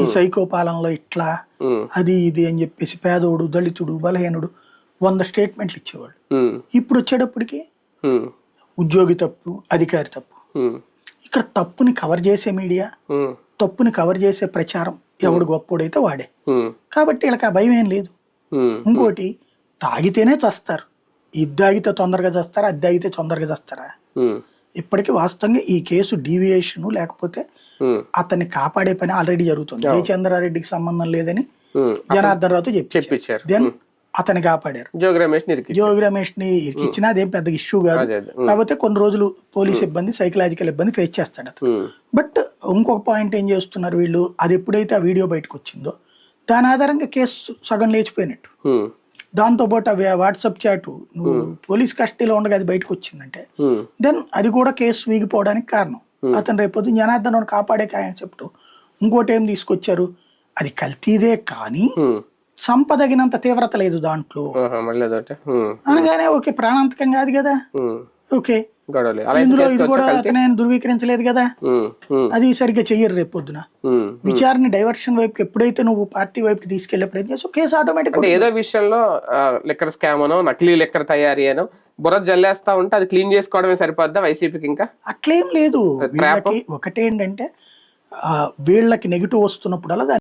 ఈ సైకో పాలనలో ఇట్లా అది ఇది అని చెప్పేసి పేదోడు దళితుడు బలహీనుడు వంద స్టేట్మెంట్లు ఇచ్చేవాడు ఇప్పుడు వచ్చేటప్పటికి ఉద్యోగి తప్పు అధికారి తప్పు. ఇక్కడ తప్పుని కవర్ చేసే మీడియా తప్పుని కవర్ చేసే ప్రచారం ఎవడు గొప్పోడైతే వాడే. కాబట్టి వీళ్ళకి ఆ భయం ఏం లేదు. ఇంకోటి తాగితేనే చస్తారు. ఇది తాగితే తొందరగా చస్తారా అది తాగితే తొందరగా చస్తారా? ఇప్పటికీ వాస్తవంగా ఈ కేసు డీవియేషన్ లేకపోతే అతన్ని కాపాడే పని ఆల్రెడీ జరుగుతుంది. జయచంద్రారెడ్డికి సంబంధం లేదని. జనార్దన్ రావుతో చెప్పి చెప్పించారు దెన్ అతన్ని కాపాడారు. జోగి రమేష్ జోగి రమేష్ని ఇచ్చినా అదేం పెద్ద ఇష్యూ కాదు. కాకపోతే కొన్ని రోజులు పోలీస్ ఇబ్బంది సైకలాజికల్ ఇబ్బంది ఫేస్ చేస్తాడు అతను. బట్ ఇంకొక పాయింట్ ఏం చేస్తున్నారు వీళ్ళు? అది ఎప్పుడైతే ఆ వీడియో బయటకు వచ్చిందో దాని ఆధారంగా కేసు సగం లేచిపోయినట్టు. దాంతోపాటు అవి వాట్సాప్ చాట్ నువ్వు పోలీస్ కస్టడీలో ఉండగా అది బయటకు వచ్చిందంటే దెన్ అది కూడా కేసు వీగిపోవడానికి కారణం. అతను రేపొద్దు జనార్దన్ కాపాడే కాయని చెప్తూ ఇంకోటి ఏం తీసుకొచ్చారు? అది కల్తీదే కానీ. సంపదగినంత తీవ్రత లేదు దాంట్లో. అనగానే ఓకే ప్రాణాంతకం కాదు కదా. ఓకే గొడవలే. అలా ఇందులో ఇది కూడా? అతనే ధృవీకరించలేదు కదా? అది సరిగ్గా చెయ్యరు రేపు పొద్దున. విచారణ డైవర్షన్ వైపుకి ఎప్పుడైతే నువ్వు పార్టీ వైపుకి తీసుకెళ్ళే ప్రయత్నం చేస్తావు కేసు ఆటోమేటిక్ ఏదో విషయంలో లెక్కర్ స్కామ్ అనో నకిలీ లెక్కర్ తయారీ అనో బుర్ర జల్లేస్తా ఉంటే అది క్లీన్ చేసుకోవడమే సరిపోద్దా వైసీపీకి ఇంకా? అట్లేం లేదు. ఒకటేంటంటే వీళ్ళకి నెగిటివ్ వస్తున్నప్పుడల్లా దాన్ని